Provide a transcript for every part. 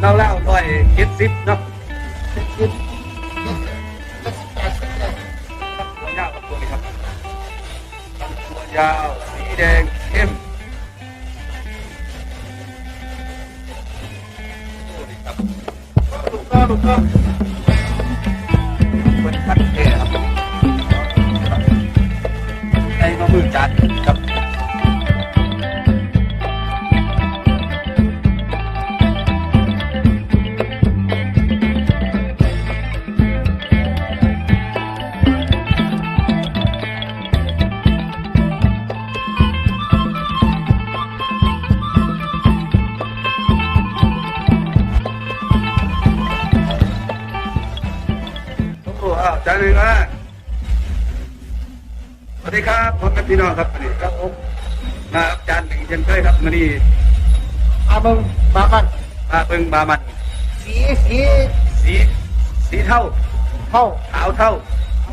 เล่าเล่าร้อยเจ็ดสิบเนาะคิดก็สิบแปดสิบเลยตัวยาวกับตัวนี้ครับตัวยาวสีแดงเข้มลูกก็ลูกก็เป็นคัดแก่ครับ วัสดีครับผมเป็นพี่น้องครับสวัสดีครับผมมาครับจานหนึ่งเช่นเคยครับมานี่อามึงมามันมาเบิ่งบามัน สีสีสีสีเท่าเข้าขาวเท่า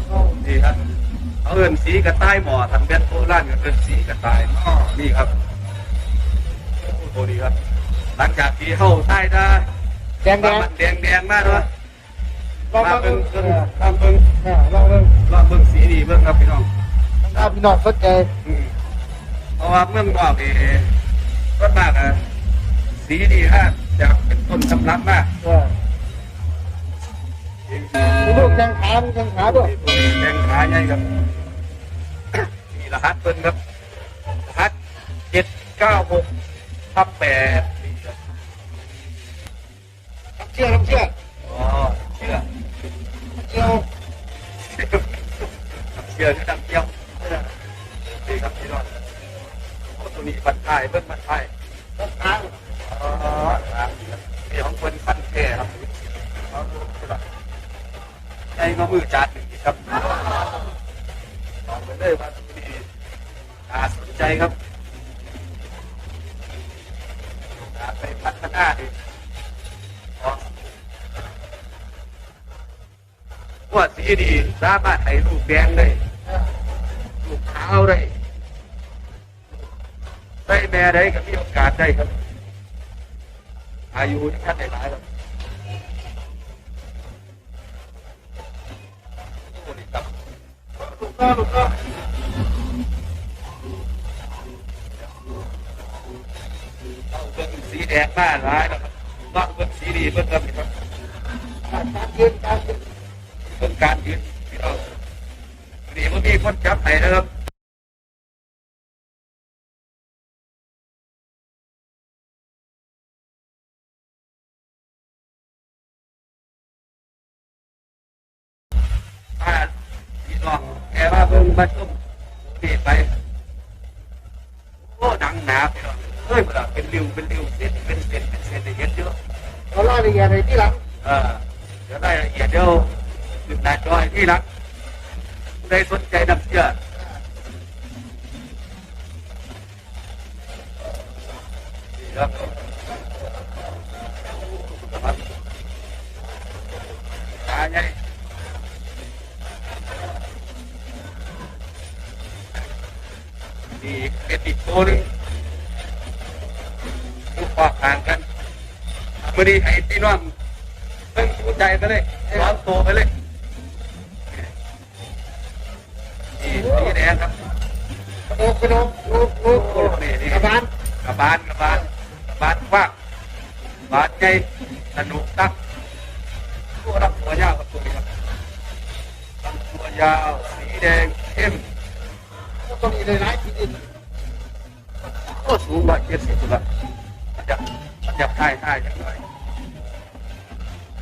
เข้านี่ครับเขาเอินสีกระต่ายหมอทำเป็นโบราณก็เอินสีกระต่ายอ๋อนี่ครับโอ้โหดีครับ หลังจากที่เข้าใต้ได้แดงแดบางมันแดงแดงๆมากเนาะลองมามาเบิ่เบิ่งงเบิ่งเออตามเบิ่งเออลองเบิ่งลองเบิ่งสีดีเบิ่งครับพี่น้อง ถ้าพี่น้องสนใจอืมเพราะว่าเมืองนอกนี่ก็มากอะสีดีฮะจะเป็นต้นตำรับมากเออมีลูกแข้งขามีแข้งขาด้วยแดงขาใหญ่ครับ มีรหัสเพิ่นครับรหัสเจ็ดเก้าหกทับแปดนี่ครับน้ำเชื่อน้ำเชื่ออ๋อเชื่อเชื่อ เชื่อที่ดัง นี้บันทายเพิ่นบันทายน้ำขาอ๋อครับนี่ของคนพันแค่ครับเอาดูสิล่ะใจก็มือจานหนึ่งครับลองไปเลยว่าตัวนี้น่าสนใจครับไปพัฒนาดิว่าสีดีสามารถให้ลูกแดงได้ลูกขาวได้ ม่ได้ก็มีโอกาสได้ครับ อายุที่ท่านได้หลายครับโอ้นี่ครับลูกก็ลูกก็เอาเบิ่งสีแดงมาหลายแล้วครับว่าเบิ่งสีดีเบิ่งครับนี่ครับการยืนการยืนเบิ่งการยืนพี่น้องนี่มันมีคนจับให้นะครับ แกว่าเบิ่งมาชมนี่ไปโอ้หนังหนาพี่น้องเฮ้ยมันเป็นริ้วเป็นริ้วเส้นเป็น นี่เป็นอีกตัวหนึงลูกปอกห่างกันมื่อนี้ให้พี่น้องเพิ่งสนใจไปเลยร้อนตัวไปเลยนี่นี่แดงครับโอ้กระโดดโอ้โอ้โอ้กระบาลกระบาลกระบาลกระบาลว้างบาดใหญ่สนุกตักตัวรับตัวยาวกับตัวนี้ครับตัวยาวสีแดงเข้ม ต้องมีหลายๆที่ดินก็สูงร้อยเจ็ดสิบละมันจะมันจะท่ายท่ายอย่างไร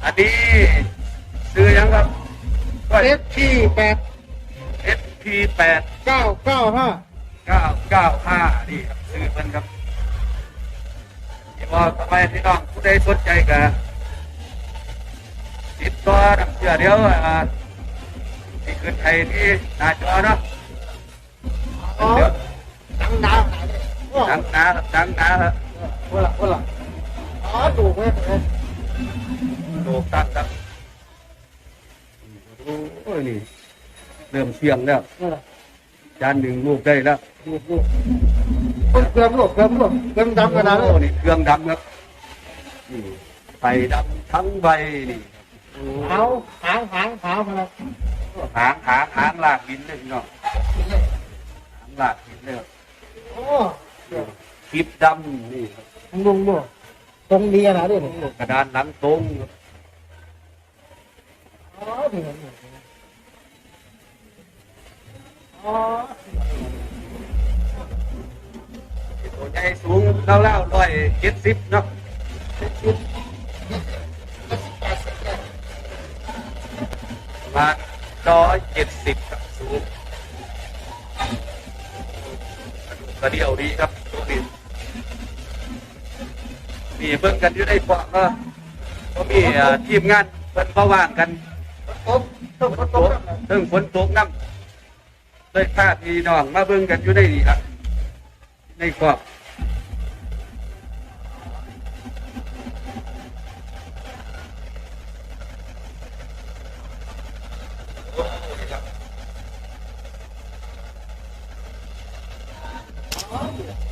อันนี้ซื้อยังครับเอฟที่แปด SP แปดเก้าเก้าห้าเก้าเก้าห้านี่ครับซื้อมันครับที่ว่าทำไมพี่น้องผู้ใดสนใจกันติดต่อน้ำเชื่อเดียวอ่าที่ขึ้นไทยที่หน้าจอเนาะ อ๋อเดี๋ยวดังดาวไหนเนี่ยโอ้ดังหนาครับดังหนาครับโหละโหละอ๋อถูกไหมเออโดกตัก หนึ่งลูกได้แล้วถูกถูกเพิ่มเติมลูกเติมลูกเติมดำกระดาษเลโอ้ยนี่เครื่องดำครับอืมไข่ดำทั้งใบนี่ขาวหางหางขาวครับหางหางหางลากดินเลยพี่น้องหางลากดินเลยโอ้คลิปดำนี่ครับลุงดูตรงดีนะดิกระดานหลังตรงครับอ๋อดีอ๋อตัวใหญ่สูงเล่าๆร้อยเจ็ดสิบเนาะ กระเดียวดีครับตัวนี้มีเบิ่งกันอยู่ในปอกเนาะก็มีเอ่อทีมงานเพิ่นมาว่างกันตบตบฝนตตบกเรื่องฝนตกน้ำเลยพาพี่น้องมาเบิ่งกันอยู่ในนี่ครับในครอบ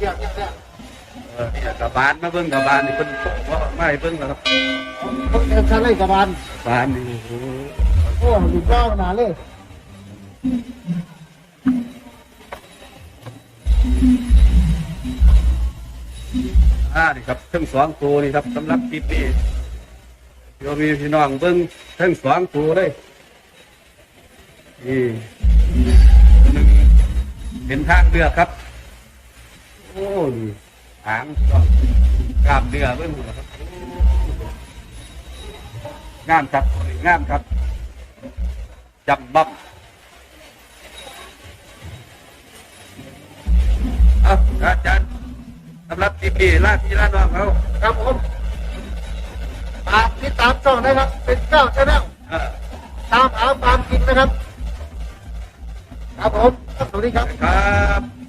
กี่ยวเกี่ยวเกี่ยวเออนี่กับบานมาเบิ่งกบบานนี่เพิ่นส่งว่าไม่เบิ่งแล้วครับเดินชั้นเลยกับบานบานนี่โอ้โหโอ้หลุดล่อมาเลยอ่านี่ครับทั้งสองตัวนี่ครับสำหรับคลิปนี้เดี๋ยมีพี่น้องเบิ่งทั้งสองตัวเลยนี่เป็นทางเลือกครับ โอ้นี่หางก็กล้ามเนื้อเบิ่งหมดแล้วครับงามครับงามครับจำบับเอาอาจารย์สำหรับคลิปนี้ลาพี่ลาน้องเขาครับผมฝากติดตามช่องนะครับ เป็นเจ้าชาแนลเออตามหาความกินนะครับ ครับผม สวัสดีครับ ครับ